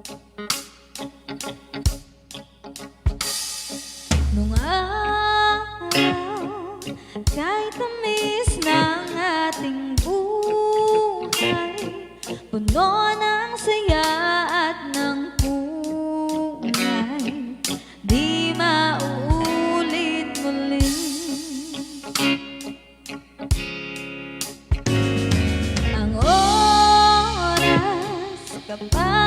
Nung araw, kahit tamis ng ating buhay, puno ng saya at ng kulay, di mauulit muli. Ang oras kapag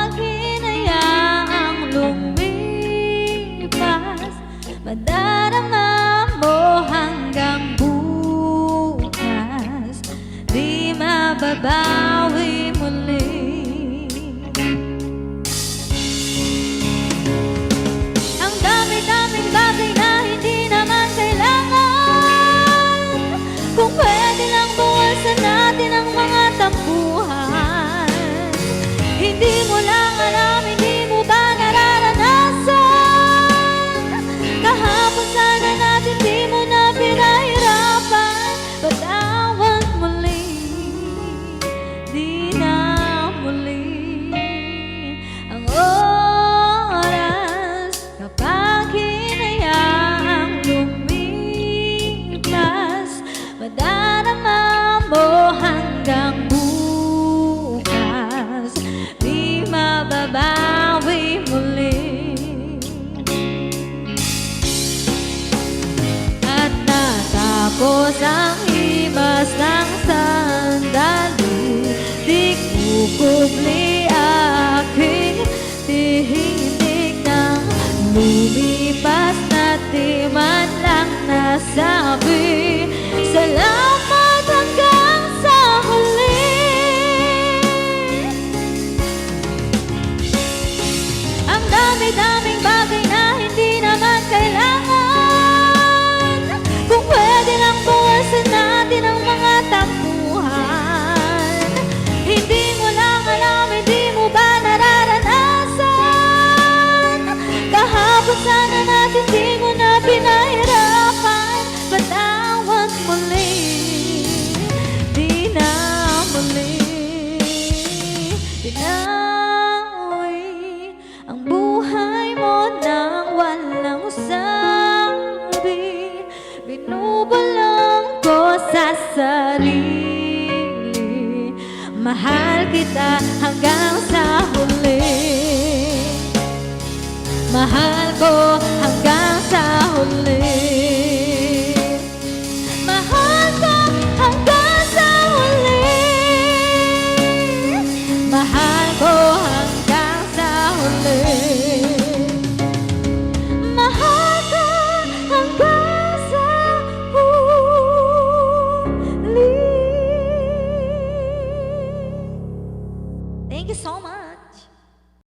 about Tapos ang imas sandali. Di kukubli aking tihinig na Lumipas na di man lang nasabi. Salamat! sa sarili. Mahal kita hanggang sa huli song